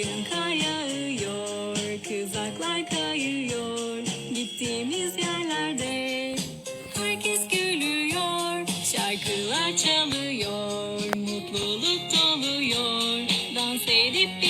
Bugün kar yağıyor, kızaklar kayıyor. Gittiğimiz yerlerde herkes gülüyor Şarkılar çalıyor, mutluluk doluyor. Dans edip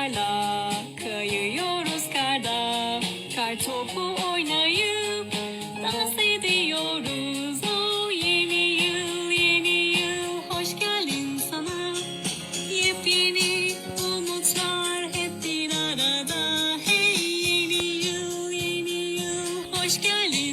Dallarla kayıyoruz karda. Kar topu oynayıp dans ediyoruz. Oh, Yeni yıl yeni yıl. Hoş geldin sana. Yepyeni umutlar hep bir arada. Hey yeni yıl yeni yıl. Hoş geldin.